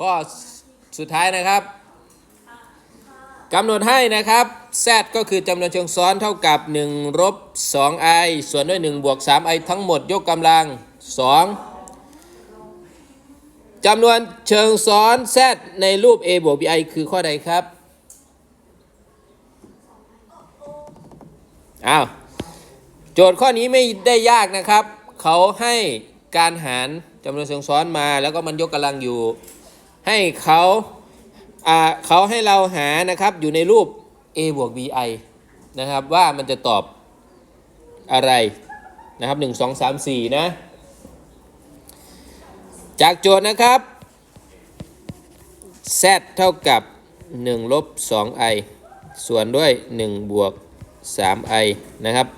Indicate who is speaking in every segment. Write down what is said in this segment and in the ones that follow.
Speaker 1: ข้อสุดท้ายนะครับกำหนดให้นะครับ z ก็คือจำนวนเชิงซ้อนเท่ากับ1ลบ 2i ส่วนด้วย1บวก 3i ทั้งหมดยกกำลัง 2จำนวนเชิงซ้อน z ในรูป a บวก bi คือข้อใดครับอ้าวโจทย์ข้อนี้ไม่ได้ยากนะครับ เขาให้การหารจำนวนเชิงซ้อนมาแล้วก็มันยกกำลังอยู่ ให้เขาเขาให้เราหานะครับอยู่ในรูป a บวก bi นะครับว่ามันจะตอบอะไรนะครับ 1 2 3 4 นะ จากโจทย์นะครับ z เท่ากับ 1 ลบ 2i ส่วนด้วย 1 บวก 3i นะครับ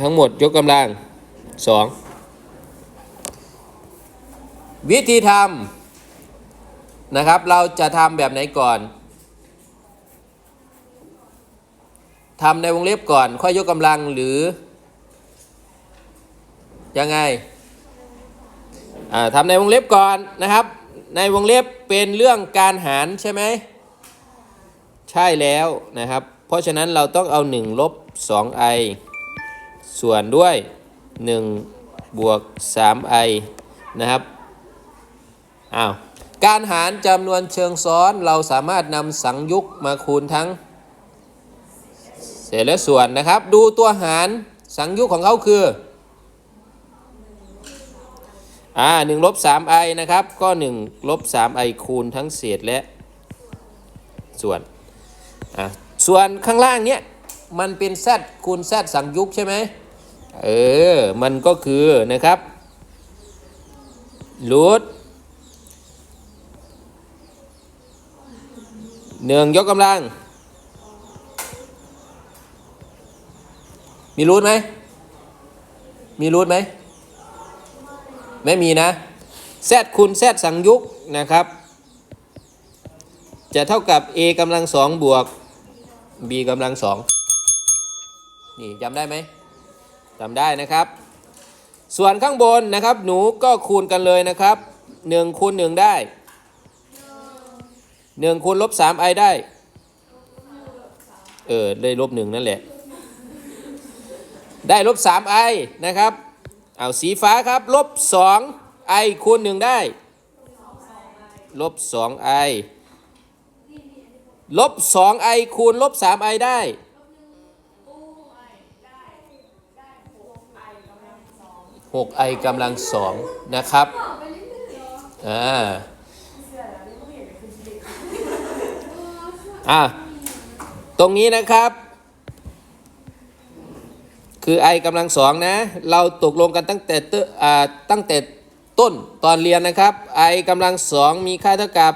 Speaker 1: ทั้งหมดยกกำลัง 2 วิธีทำนะครับ เราจะทำแบบไหนก่อนทำในวงเล็บก่อน ค่อยยกกำลังหรือ ยังไงทำในวงเล็บก่อนนะครับ ในวงเล็บเป็นเรื่องการหารใช่ไหม ใช่แล้วนะครับ เพราะฉะนั้นเราต้องเอา 1 ลบ 2i ส่วนด้วย 1 บวก 3i นะครับ อ้าวการหารจำนวนเชิงซ้อนเราสามารถนำสังยุกมาคูณทั้ง เศษและส่วนนะครับ ดูตัวหารสังยุกของเขาคืออ่าหนึ่งลบสามไอนะครับ ก็หนึ่งลบสามไอคูณทั้งเศษและส่วนอะส่วนข้างล่างเนี้ยมันเป็น z คูณ z สังยุกใช่ไหมเออ มันก็คือนะครับรูท หนึ่งยกกำลัง มีรูทไหม มีรูทไหม ไม่มีนะ z คูณ z สังยุกนะครับ จะเท่ากับ a กำลังสองบวก b กำลังสองนี่จำได้ไหมจำได้นะครับ ส่วนข้างบนนะครับ หนูก็คูณกันเลยนะครับ1คูณ1ได้ 1คูณลบ 3i ไอได้ เออ ได้ลบ1นั่นแหละ ได้ลบ 3i นะครับ เอาสีฟ้าครับลบ 2i คูณ1ได้ ลบ 2i ลบ 2i คูณลบ 3i ไอได้ 6i กำลังสองนะครับ อ่า อ่าตรงนี้นะครับ คือ i กำลังสองนะ เราตกลงกันตั้งแต่ตั้งแต่ต้นตอนเรียนนะครับ i กำลังสองมีค่าเท่ากับ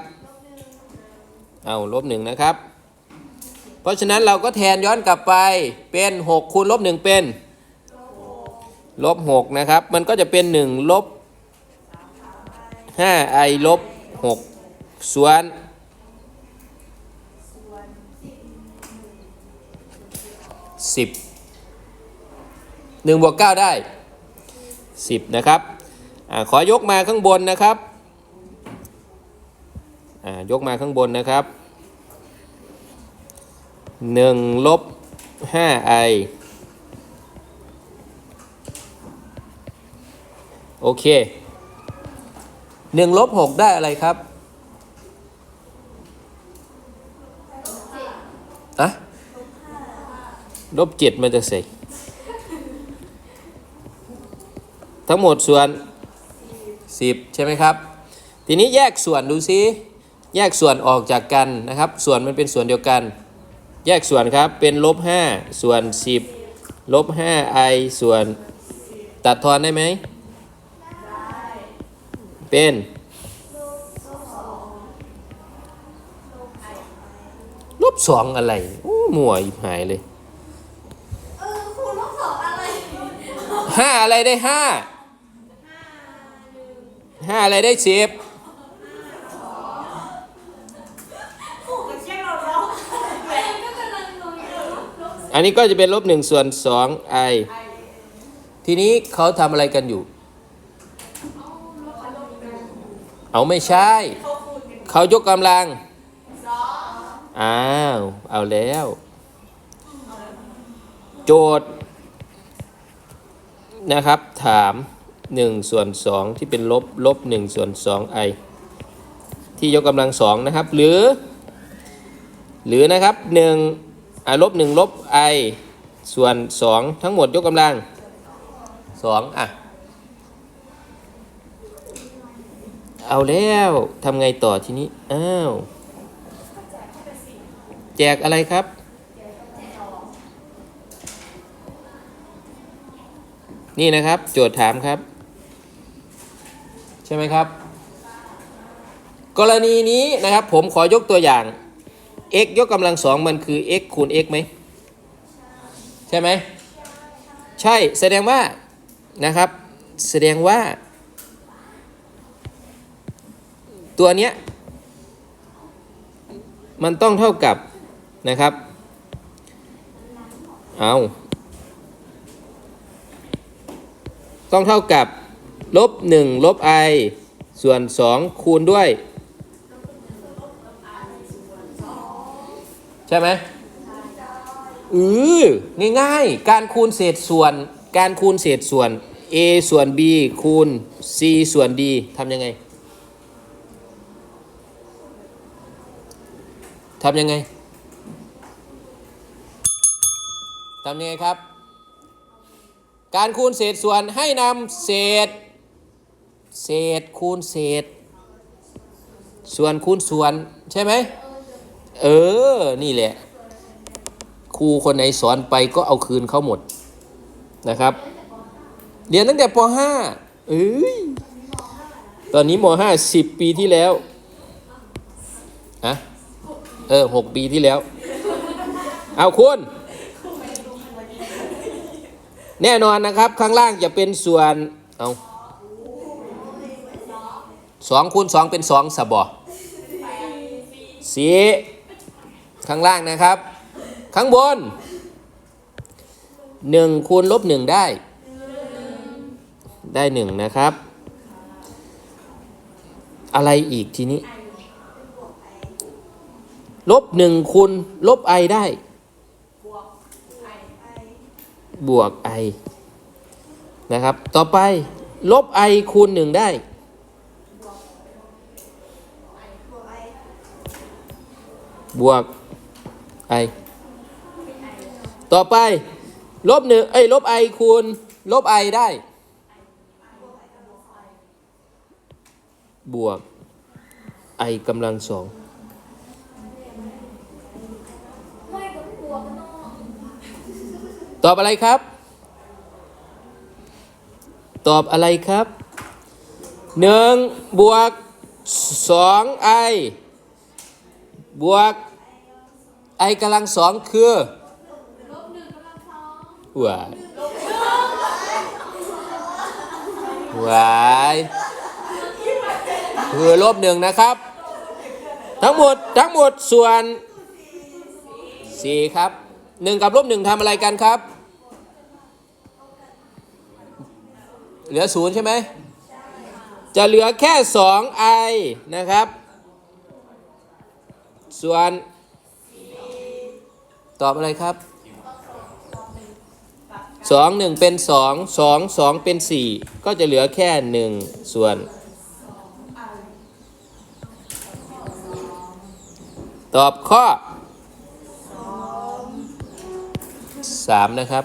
Speaker 1: เอาลบหนึ่งนะครับ เพราะฉะนั้นเราก็แทนย้อนกลับไปเป็น 6 คูณลบ1เป็นลบ6นะครับ มันก็จะเป็น1ลบ 5i ลบ6ส่วน 10 1บวก9ได้ 10 นะครับอขอยกมาข้างบนนะครับยกมาข้างบนนะครับ1ลบ 5i โอเค1ลบ6ได้อะไรครับอะ ลบ7มันจะเสกทั้งหมดส่วน10ใช่ไหมครับ ทีนี้แยกส่วนดูซิ แยกส่วนออกจากกันนะครับ ส่วนมันเป็นส่วนเดียวกัน แยกส่วนครับ เป็นลบ5ส่วน10ลบ 5i ส่วนตัดทอนได้ไหม เป็น ลบสองอะไร โอ้หมั่วอีหายเลย
Speaker 2: เออครูลบสองอะไร
Speaker 1: ห้าอะไรได้ห้าห้าอะไรได้สิบ
Speaker 2: อั
Speaker 1: นนี้ก็จะเป็นลบหนึ่งส่วนสองไอทีนี้เขาทำอะไรกันอยู่
Speaker 2: เอา
Speaker 1: ไม่ใช่
Speaker 2: เขา
Speaker 1: ยกกำลัง
Speaker 2: อ้า
Speaker 1: ว เอาแล้ว โจทย์ นะครับ ถาม 1 ส่วน 2 ที่เป็นลบลบ1ส่วน2 i ที่ยกกำลังสองนะครับ หรือ หรือนะครับ1อะลบ1ลบ i ส่วน 2 ทั้งหมดยกกำลัง2อะเอาแล้วทำไงต่อทีนี้ อ้าว แจกอะไรครับ นี่นะครับ โจทย์ถามครับ ใช่ไหมครับ กรณีนี้นะครับ ผมขอยกตัวอย่าง x ยกกำลังสองมันคือ x คูณ x ไหมใช่ไหมใช่แสดงว่านะครับ แสดงว่า ตัวเนี้ยมันต้องเท่ากับนะครับ เอา ต้องเท่ากับลบ1ลบ i ส่วน 2 คูณด้วย ใช่ไหมอือง่ายๆ การคูณเศษส่วน การคูณเศษส่วน a ส่วน b คูณ c ส่วน d ทำยังไงทำยังไงทำยังไงครับ การคูณเศษส่วนให้นำเศษ เศษคูณเศษ ส่วนคูณส่วนใช่ไหมเออ นี่แหละ ครูคนไหนสอนไปก็เอาคืนเขาหมดนะครับเรียนตั้งแต่ป .5 เอ้ยตอนนี้ม .5 10 ปีที่แล้วอะเออหกปีที่แล้ว เอาคุณ แน่นอนนะครับข้างล่างจะเป็นส่วนเอาสองคูณสองเป็นสองสบอสีข้างล่างนะครับ ข้างบนหนึ่งคูณลบหนึ่งได้ ได้หนึ่งนะครับ อะไรอีกทีนี้ ลบหนึ่งคูณลบ i ได้ บวก i นะครับ ต่อไปลบ i คูณหนึ่งได้ บวก i ต่อไปลบหนึ่งเอ้ยลบ i คูณ ลบ i ได้ บวก i กำลังสอง
Speaker 2: ไม่กับหัวกันเนาะ
Speaker 1: ตอบอะไรครับ ตอบอะไรครับหนึ่งบวกสองไอบวกไอกำลังสองคือ
Speaker 2: ลบหนึ่งกำลังสอง
Speaker 1: หวายวายคือลบหนึ่งนะครับ ทั้งหมดทั้งหมดส่วนสี่ครับหนึ่งกับลบหนึ่งทำอะไรกันครับ เหลือศูนย์ใช่ไหมจะเหลือแค่สองไอนะครับ ส่วน ตอบอะไรครับสองหนึ่งเป็นสองสองสองเป็นสี่ก็จะเหลือแค่หนึ่งส่วนตอบข้อสามนะครับ